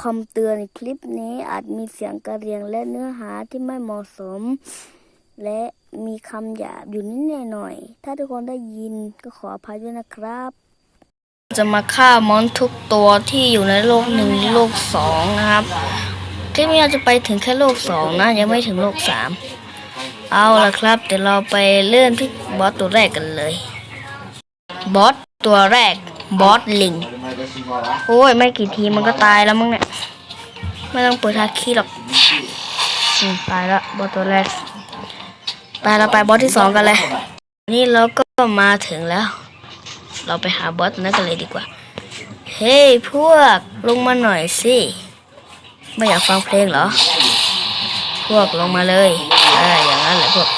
คำเตือนคลิปนี้อาจมีเสียงกระเรียงและเนื้อหาที่ไม่เหมาะสม และมีคำหยาบอยู่นิดหน่อย ถ้าทุกคนได้ยินก็ขออภัยด้วยนะครับ จะมาฆ่ามอนทุกตัวที่อยู่ในโลกหนึ่งโลกสองนะครับ คลิปนี้เราจะไปถึงแค่โลกสองนะ ยังไม่ถึงโลกสามเอาละครับเดี๋ยวเราไปเริ่มที่บอสตัวแรกกันเลย บอสตัวแรก บอสลิง โอ้ย ไม่กี่ทีมันก็ตายแล้วมั้งเนี่ย ไม่ต้องเปิดทาคีหรอกตายแล้วบอสตัวแรกตายเราไปบอสที่สองกันเลย นี่เราก็มาถึงแล้ว เราไปหาบอสนั้นกันเลยดีกว่า เฮ้ยพวกลงมาหน่อยสิ ไม่อยากฟังเพลงเหรอ พวกลงมาเลยเอออย่างนั้นแหละพวก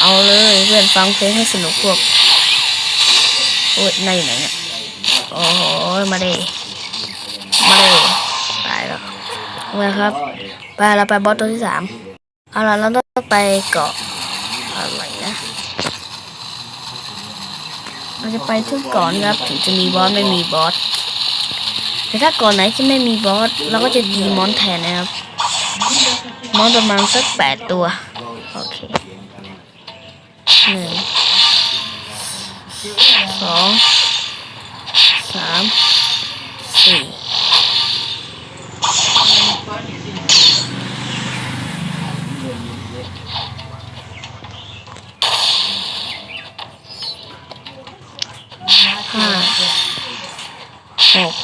เอาเลยเพื่อนฟังเพลงให้สนุกพวก โอ้ยนายอยู่ไหนเนี่ย โอ้ยมาดิมาดิตายแล้วมาครับ ไปเราไปบอสตัวที่สามเอาล่ะเราต้องไปเกาะอะไรนะ เราจะไปทุกเก่อนครับถึงจะมีบอสไม่มีบอส แต่ถ้าก่อนไหนที่ไม่มีบอสเราก็จะตีมอนแทนนะครับ มอนประมาณสักแปดตัว โอเคหนึ่ง สองสามสี่ห้าหก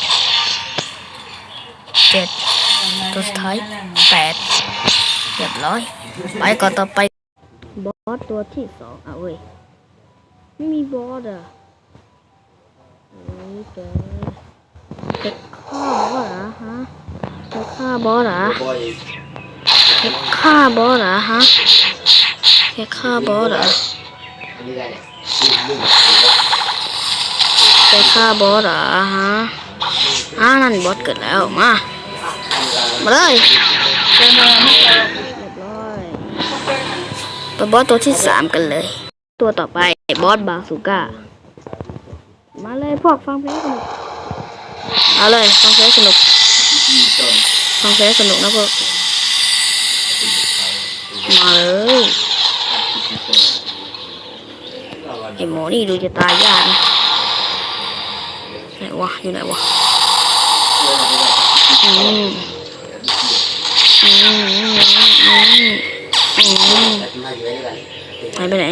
เจ็ดตัวสุดท้ายแปดเรียบร้อย ไปก่อนต่อไป บอสตัวที่สองอะเว้ย ไม่มีบอสอะเฮ้ยแกจะฆ่าบอสเหรอฮะจะฆ่าบอสเหรอจะฆ่าบอสเหรอฮะจะฆ่าบอสเหรอจะฆ่าบอสเหรอฮะอ่านั่นบอสเกิดแล้วมามาเลยเรียบร้อยไปบอสตัวที่สามกันเลย ตัวต่อไป บอสบาซูก้า มาเลยพวกฟังเพลงสนุก เอาเลยฟังเพลงสนุก ฟังเพลงสนุกนะพวก มาเลยไอหมอนี่ดูจะตายยากนะไหนวะอยู่ไหนวะอืมอืมอืมอืมอืมหายไปไหน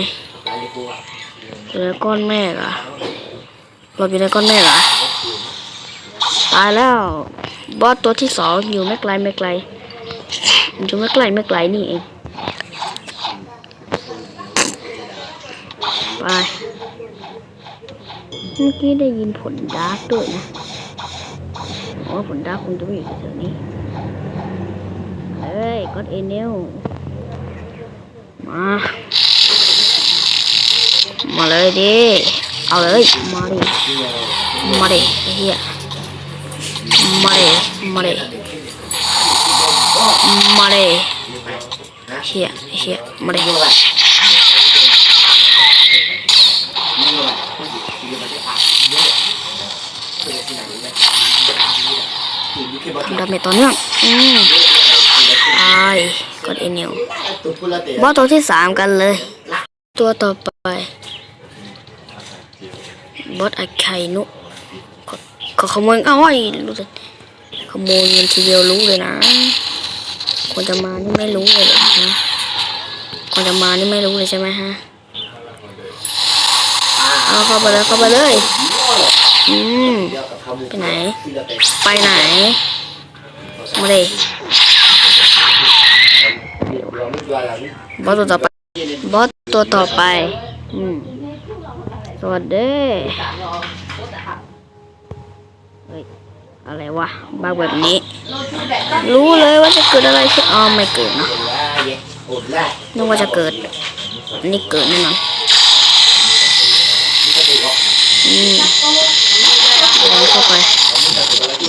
อยู่ในก้อนแม่เหรอหลบอยู่ในก้อนแม่เหรอตายแล้วบอสตัวที่สองอยู่ไม่ไกลไม่ไกลอยู่ไม่ไกลไม่ไกลนี่เองไปเมื่อกี้ได้ยินผลดาร์กด้วยนะอ๋อผลดาร์กคงจะไม่อยู่แถวนี้เฮ้ยก็เอเนลมา มาเลยดิ เอาเลย มาดิ มาดิไอ้เฮียมาดิมาดิมาดิเฮียเฮียมาดิทำดาเมจต่อเนื่องอืมตายกดเอเนลบอสตัวที่สามกันเลย ตัวต่อไป บอสไอไข่นุขอขอขโมยเอาไว้รู้สึกขโมยเงินทีเดียวรู้เลยนะคนจะมานี่ไม่รู้เลยเหรอฮะคนจะมานี่ไม่รู้เลยใช่ไหมฮะเอาเข้าไปเลยเข้าไปเลยอืมไปไหน ไปไหนมาเลยบอสตัวต่อไปบอสตัวต่อไป อืม สวัสดีเฮ้ยอะไรวะบ้าแบบนี้ รู้เลยว่าจะเกิดอะไรขึ้นอ๋อไม่เกิดเนะนึกว่าจะเกิด นี่เกิดแน่นอนอืมโดนเข้าไป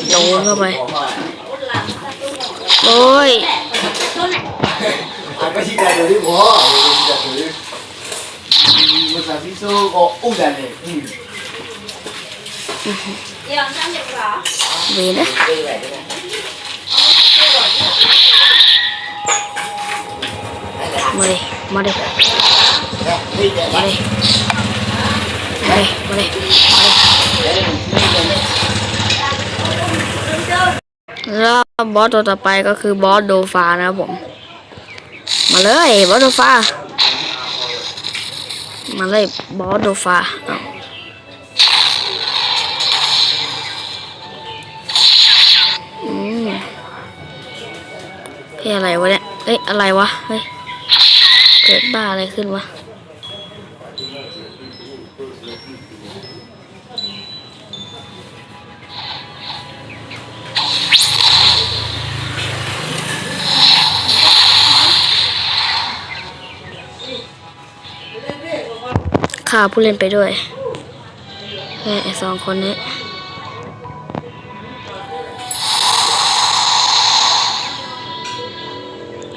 โดนเข้าไปโอ้ย kusafisho ko ugale. Về đó. Mà đi, mà đi. Mà đi. Mà đi, mà đi, mà đi. Rồi, boss ตัวต่อไปก็คือ boss โดฟานะครับผม มาเลย boss โดฟา มาเลยบอสโดฟาเอาอืมเฮ้ยอะไรวะเนี่ย เอ้ย อะไรวะ เฮ้ย เกิดบ้าอะไรขึ้นวะ ฆ่าผู้เล่นไปด้วยไอ้สองคนนี้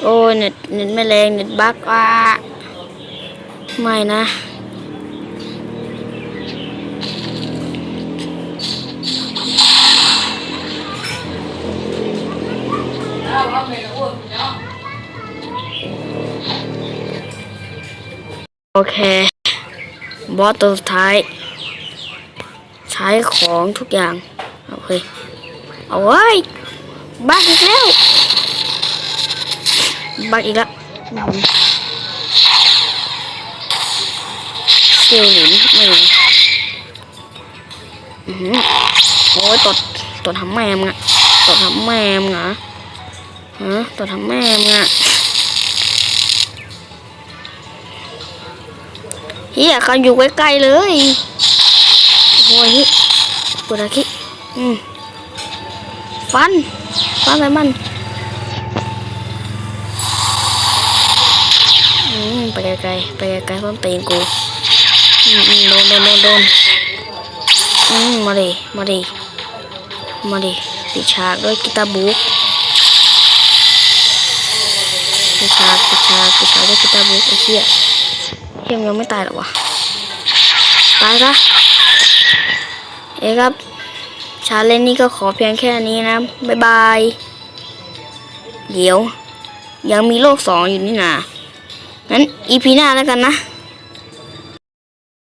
โอ้ยเน็ตเน็ตไม่แรงเน็ตบั๊กอะไม่นะ โอเค บอสตัวสุดท้าย ใช้ของทุกอย่าง โอเค เอาไว้บักอีกแล้ว บักอีกแล้วเกลหลินไม่รู้อื้อโอ้ยตดตดทำแม่มึงอะตดทำแม่มึงเหรอฮะตดทำแม่มึงอะ เฮียเขาอยู่ใกล้ๆเลยโอ้ยปวดอะคิอืมฟัน ฟันไปมันอืมไปไกลๆไปไกลๆต้นตีนกูอืมอืมโดนโดนโดนโดนอืมมาดิมาดิมาดิปิดฉากด้วยกีตาร์บุ๊กปิดฉากปิดฉากปิดฉากด้วยกีตาร์บุ๊กไอ้เหี้ย เฮียมยังไม่ตายหรอวะตายซะเอ้ครับ ชาเลนนี้ก็ขอเพียงแค่นี้นะ บ๊ายบาย เดี๋ยว ยังมีโลกสองอยู่นี่นางั้นอีพีหน้าแล้วกันนะ